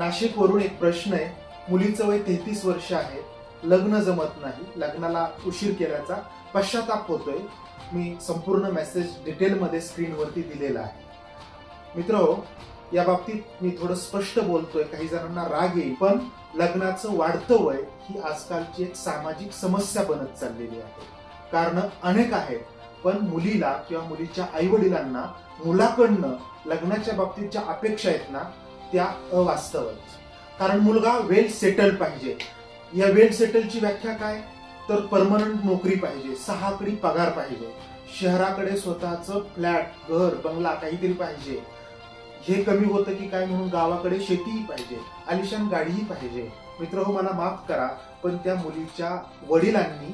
नाशिक वरून एक प्रश्न आहे. मुलीचं वय तेहतीस वर्ष आहे. लग्न जमत नाही. लग्नाला उशीर केल्याचा पश्चाताप होतोय. मी संपूर्ण मेसेज डिटेलमध्ये स्क्रीनवरती दिलेला आहे. मित्र या बाबतीत मी थोडं स्पष्ट बोलतोय. काही जणांना राग येईल पण लग्नाचं वाढतं वय ही आजकालची एक सामाजिक समस्या बनत चाललेली आहे. कारण अनेक आहेत पण मुलीला किंवा मुलीच्या आई वडिलांना मुलाकडनं लग्नाच्या बाबतीत अपेक्षा आहेत ना त्या अवास्तव आहेत कारण मुलगा वेल सेटल पाहिजे. या वेल सेटलची व्याख्या काय? तर परमनंट नोकरी पाहिजे सहाकडी पगार पाहिजे. शहराकडे स्वतःचं फ्लॅट घर बंगला काहीतरी पाहिजे. हे कमी होतं की काय म्हणून गावाकडे शेतीही पाहिजे आलिशान गाडीही पाहिजे. मित्र हो मला माफ करा पण त्या मुलीच्या वडिलांनी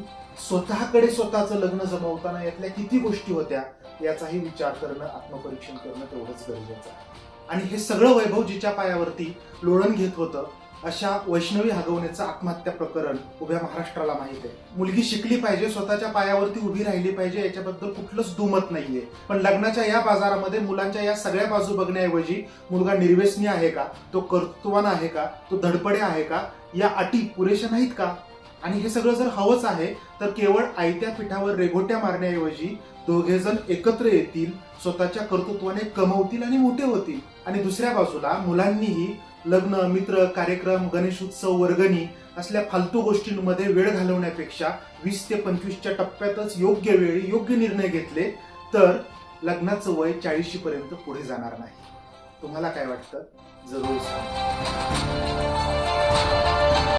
स्वतःकडे स्वतःचं लग्न जमवताना यातल्या किती गोष्टी होत्या याचाही विचार करणं आत्मपरीक्षण करणं तेवढंच गरजेचं आहे. आणि हे सगळं वैभव जिच्या पायावरती लोळण घेत होतं अशा वैष्णवी हगवण्याचं आत्महत्या प्रकरण उभ्या महाराष्ट्राला माहीत आहे. मुलगी शिकली पाहिजे स्वतःच्या पायावरती उभी राहिली पाहिजे याच्याबद्दल कुठलंच दुमत नाहीये. पण लग्नाच्या या बाजारामध्ये मुलांच्या या सगळ्या बाजू बघण्याऐवजी मुलगा निर्व्यसनी आहे का तो कर्तृत्वान आहे का तो धडपडे आहे का या अटी पुरेशा नाहीत का? आणि हे सगळं जर हवंच आहे तर केवळ आयत्या पिठावर रेघोट्या मारण्याऐवजी दोघे जण एकत्र येतील स्वतःच्या कर्तृत्वाने कमवतील आणि मोठे होतील. आणि दुसऱ्या बाजूला मुलांनीही लग्न मित्र कार्यक्रम गणेश उत्सव वर्गणी असल्या फालतू गोष्टींमध्ये वेळ घालवण्यापेक्षा वीस ते पंचवीसच्या टप्प्यातच योग्य वेळी योग्य निर्णय घेतले तर लग्नाचं वय चाळीशी पर्यंत पुढे जाणार नाही. तुम्हाला काय वाटतं? जरूर सांगा.